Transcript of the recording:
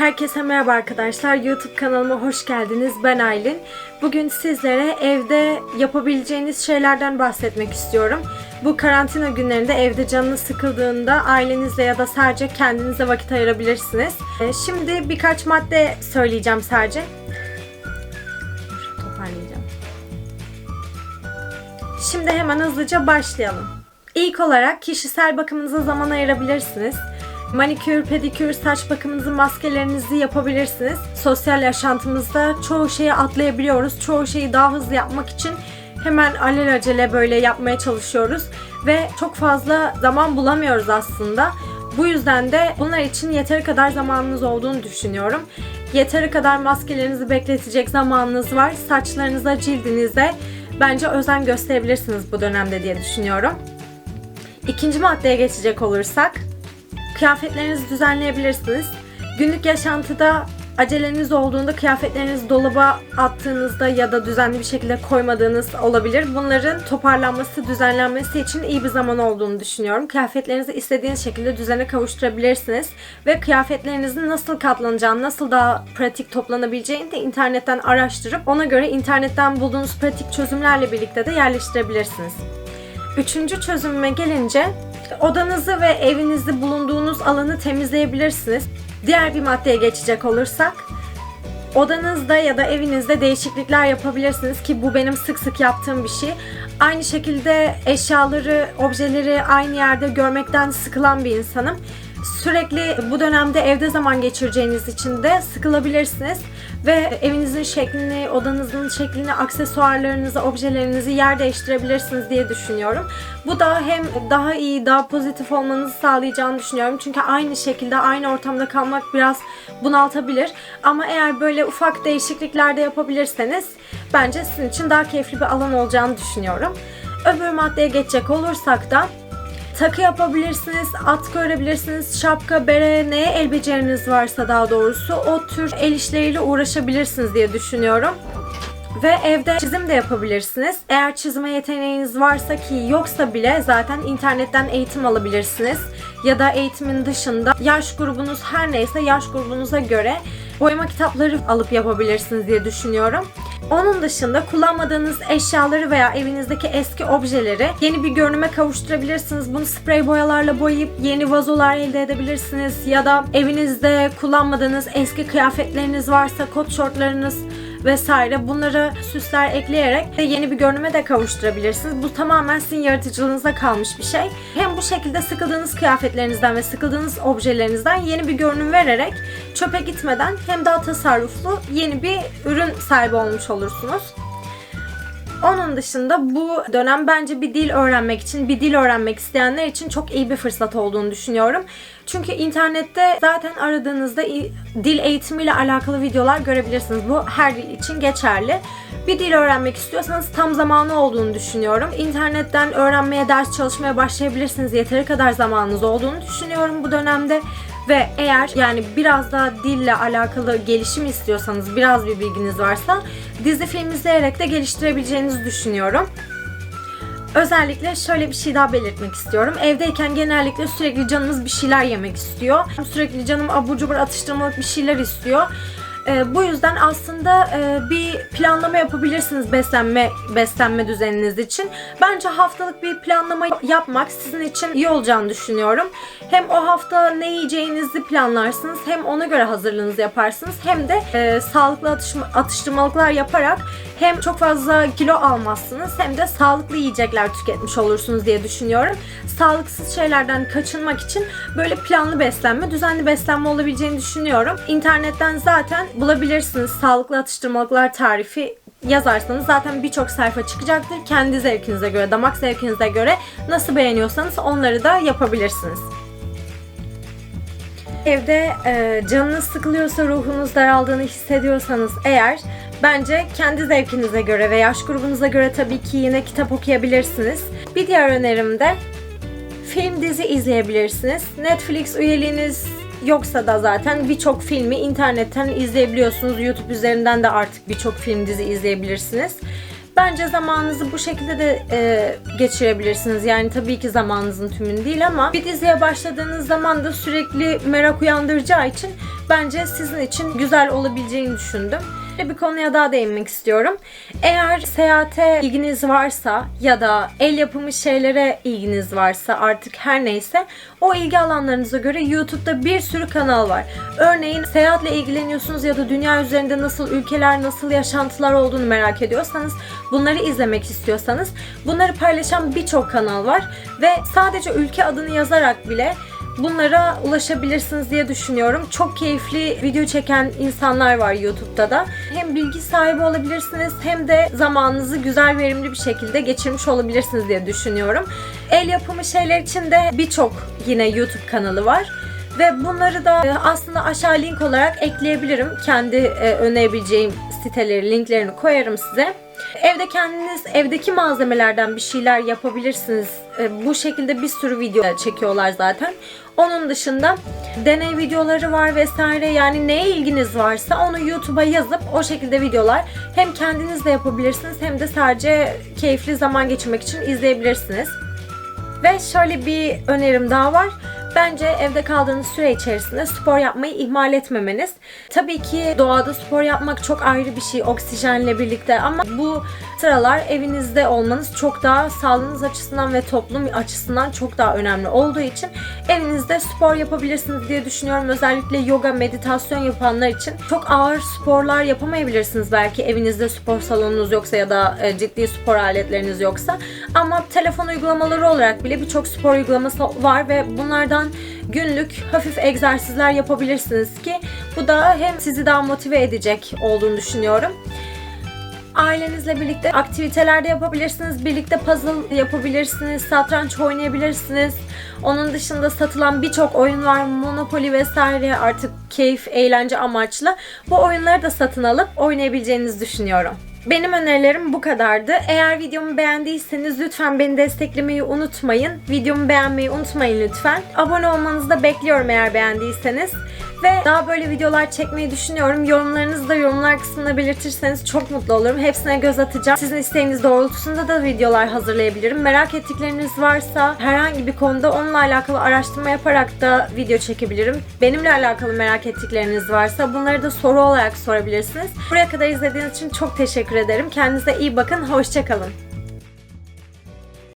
Herkese merhaba arkadaşlar. YouTube kanalıma hoş geldiniz. Ben Aylin. Bugün sizlere evde yapabileceğiniz şeylerden bahsetmek istiyorum. Bu karantina günlerinde evde canınız sıkıldığında ailenizle ya da sadece kendinize vakit ayırabilirsiniz. Ee, Şimdi birkaç madde söyleyeceğim sadece. Toparlayacağım. Şimdi hemen hızlıca başlayalım. İlk olarak kişisel bakımınıza zaman ayırabilirsiniz. Manikür, pedikür, saç bakımınızı, maskelerinizi yapabilirsiniz. Sosyal yaşantımızda çoğu şeyi atlayabiliyoruz. Çoğu şeyi daha hızlı yapmak için hemen alelacele böyle yapmaya çalışıyoruz. Ve çok fazla zaman bulamıyoruz aslında. Bu yüzden de bunlar için yeteri kadar zamanınız olduğunu düşünüyorum. Yeteri kadar maskelerinizi bekletecek zamanınız var. Saçlarınıza, cildinize bence özen gösterebilirsiniz bu dönemde diye düşünüyorum. İkinci maddeye geçecek olursak, kıyafetlerinizi düzenleyebilirsiniz. Günlük yaşantıda aceleniz olduğunda kıyafetlerinizi dolaba attığınızda ya da düzenli bir şekilde koymadığınız olabilir. Bunların toparlanması, düzenlenmesi için iyi bir zaman olduğunu düşünüyorum. Kıyafetlerinizi istediğiniz şekilde düzene kavuşturabilirsiniz ve kıyafetlerinizin nasıl katlanacağını, nasıl daha pratik toplanabileceğini de internetten araştırıp ona göre internetten bulduğunuz pratik çözümlerle birlikte de yerleştirebilirsiniz. Üçüncü çözümüme gelince odanızı ve evinizde bulunduğunuz alanı temizleyebilirsiniz. Diğer bir maddeye geçecek olursak odanızda ya da evinizde değişiklikler yapabilirsiniz ki bu benim sık sık yaptığım bir şey. Aynı şekilde eşyaları, objeleri aynı yerde görmekten sıkılan bir insanım. Sürekli bu dönemde evde zaman geçireceğiniz için de sıkılabilirsiniz ve evinizin şeklini, odanızın şeklini, aksesuarlarınızı, objelerinizi yer değiştirebilirsiniz diye düşünüyorum. Bu da hem daha iyi, daha pozitif olmanızı sağlayacağını düşünüyorum. Çünkü aynı şekilde, aynı ortamda kalmak biraz bunaltabilir. Ama eğer böyle ufak değişiklikler de yapabilirseniz bence sizin için daha keyifli bir alan olacağını düşünüyorum. Öbür maddeye geçecek olursak da takı yapabilirsiniz, atkı örebilirsiniz, şapka, bere, neye el beceriniz varsa daha doğrusu o tür el işleriyle uğraşabilirsiniz diye düşünüyorum. Ve evde çizim de yapabilirsiniz. Eğer çizime yeteneğiniz varsa ki yoksa bile zaten internetten eğitim alabilirsiniz. Ya da eğitimin dışında yaş grubunuz her neyse yaş grubunuza göre boyama kitapları alıp yapabilirsiniz diye düşünüyorum. Onun dışında kullanmadığınız eşyaları veya evinizdeki eski objeleri yeni bir görünüme kavuşturabilirsiniz. Bunu sprey boyalarla boyayıp yeni vazolar elde edebilirsiniz. Ya da evinizde kullanmadığınız eski kıyafetleriniz varsa kot şortlarınız vesaire bunları süsler ekleyerek de yeni bir görünüme de kavuşturabilirsiniz. Bu tamamen sizin yaratıcılığınıza kalmış bir şey. Hem bu şekilde sıkıldığınız kıyafetlerinizden ve sıkıldığınız objelerinizden yeni bir görünüm vererek çöpe gitmeden hem daha tasarruflu yeni bir ürün sahibi olmuş olursunuz. Onun dışında bu dönem bence bir dil öğrenmek için, bir dil öğrenmek isteyenler için çok iyi bir fırsat olduğunu düşünüyorum. Çünkü internette zaten aradığınızda dil eğitimiyle alakalı videolar görebilirsiniz. Bu her dil için geçerli. Bir dil öğrenmek istiyorsanız tam zamanı olduğunu düşünüyorum. İnternetten öğrenmeye, ders çalışmaya başlayabilirsiniz. Yeteri kadar zamanınız olduğunu düşünüyorum bu dönemde. Ve eğer yani biraz daha dille alakalı gelişim istiyorsanız, biraz bir bilginiz varsa dizi film izleyerek de geliştirebileceğinizi düşünüyorum. Özellikle şöyle bir şey daha belirtmek istiyorum. Evdeyken genellikle sürekli canımız bir şeyler yemek istiyor. Sürekli canım abur cubur atıştırmalık bir şeyler istiyor. Ee, bu yüzden aslında e, bir planlama yapabilirsiniz beslenme beslenme düzeniniz için. Bence haftalık bir planlama yapmak sizin için iyi olacağını düşünüyorum. Hem o hafta ne yiyeceğinizi planlarsınız, hem ona göre hazırlığınızı yaparsınız, hem de e, sağlıklı atışma- atıştırmalıklar yaparak hem çok fazla kilo almazsınız hem de sağlıklı yiyecekler tüketmiş olursunuz diye düşünüyorum. Sağlıksız şeylerden kaçınmak için böyle planlı beslenme, düzenli beslenme olabileceğini düşünüyorum. İnternetten zaten bulabilirsiniz sağlıklı atıştırmalıklar tarifi yazarsanız zaten birçok sayfa çıkacaktır. Kendi zevkinize göre, damak zevkinize göre nasıl beğeniyorsanız onları da yapabilirsiniz. Evde e, canınız sıkılıyorsa, ruhunuz daraldığını hissediyorsanız eğer bence kendi zevkinize göre ve yaş grubunuza göre tabii ki yine kitap okuyabilirsiniz. Bir diğer önerim de film dizi izleyebilirsiniz. Netflix üyeliğiniz yoksa da zaten birçok filmi internetten izleyebiliyorsunuz. YouTube üzerinden de artık birçok film dizi izleyebilirsiniz. Bence zamanınızı bu şekilde de e, geçirebilirsiniz. Yani tabii ki zamanınızın tümünü değil ama bir diziye başladığınız zaman da sürekli merak uyandıracağı için bence sizin için güzel olabileceğini düşündüm. Bir konuya daha değinmek istiyorum. Eğer seyahate ilginiz varsa ya da el yapımı şeylere ilginiz varsa artık her neyse o ilgi alanlarınıza göre YouTube'da bir sürü kanal var. Örneğin seyahatle ilgileniyorsunuz ya da dünya üzerinde nasıl ülkeler, nasıl yaşantılar olduğunu merak ediyorsanız, bunları izlemek istiyorsanız bunları paylaşan birçok kanal var ve sadece ülke adını yazarak bile bunlara ulaşabilirsiniz diye düşünüyorum. Çok keyifli video çeken insanlar var YouTube'da da. Hem bilgi sahibi olabilirsiniz hem de zamanınızı güzel verimli bir şekilde geçirmiş olabilirsiniz diye düşünüyorum. El yapımı şeyler için de birçok yine YouTube kanalı var. Ve bunları da e, aslında aşağı link olarak ekleyebilirim. Kendi e, önerebileceğim siteleri, linklerini koyarım size. Evde kendiniz evdeki malzemelerden bir şeyler yapabilirsiniz. E, Bu şekilde bir sürü video çekiyorlar zaten. Onun dışında deney videoları var vesaire. Yani neye ilginiz varsa onu YouTube'a yazıp o şekilde videolar hem kendiniz de yapabilirsiniz hem de sadece keyifli zaman geçirmek için izleyebilirsiniz. Ve şöyle bir önerim daha var. Bence evde kaldığınız süre içerisinde spor yapmayı ihmal etmemeniz. Tabii ki doğada spor yapmak çok ayrı bir şey oksijenle birlikte ama bu sıralar evinizde olmanız çok daha sağlığınız açısından ve toplum açısından çok daha önemli olduğu için evinizde spor yapabilirsiniz diye düşünüyorum. Özellikle yoga, meditasyon yapanlar için çok ağır sporlar yapamayabilirsiniz belki evinizde spor salonunuz yoksa ya da e, ciddi spor aletleriniz yoksa. Ama telefon uygulamaları olarak bile birçok spor uygulaması var ve bunlardan günlük hafif egzersizler yapabilirsiniz ki bu da hem sizi daha motive edecek olduğunu düşünüyorum. Ailenizle birlikte aktiviteler de yapabilirsiniz. Birlikte puzzle yapabilirsiniz. Satranç oynayabilirsiniz. Onun dışında satılan birçok oyun var. Monopoly vesaire artık keyif, eğlence amaçlı. Bu oyunları da satın alıp oynayabileceğinizi düşünüyorum. Benim önerilerim bu kadardı. Eğer videomu beğendiyseniz lütfen beni desteklemeyi unutmayın. Videomu beğenmeyi unutmayın lütfen. Abone olmanızı da bekliyorum eğer beğendiyseniz. Ve daha böyle videolar çekmeyi düşünüyorum. Yorumlarınızı da yorumlar kısmında belirtirseniz çok mutlu olurum. Hepsine göz atacağım. Sizin isteğiniz doğrultusunda da videolar hazırlayabilirim. Merak ettikleriniz varsa herhangi bir konuda onunla alakalı araştırma yaparak da video çekebilirim. Benimle alakalı merak ettikleriniz varsa bunları da soru olarak sorabilirsiniz. Buraya kadar izlediğiniz için çok teşekkür ederim. Kendinize iyi bakın. Hoşçakalın.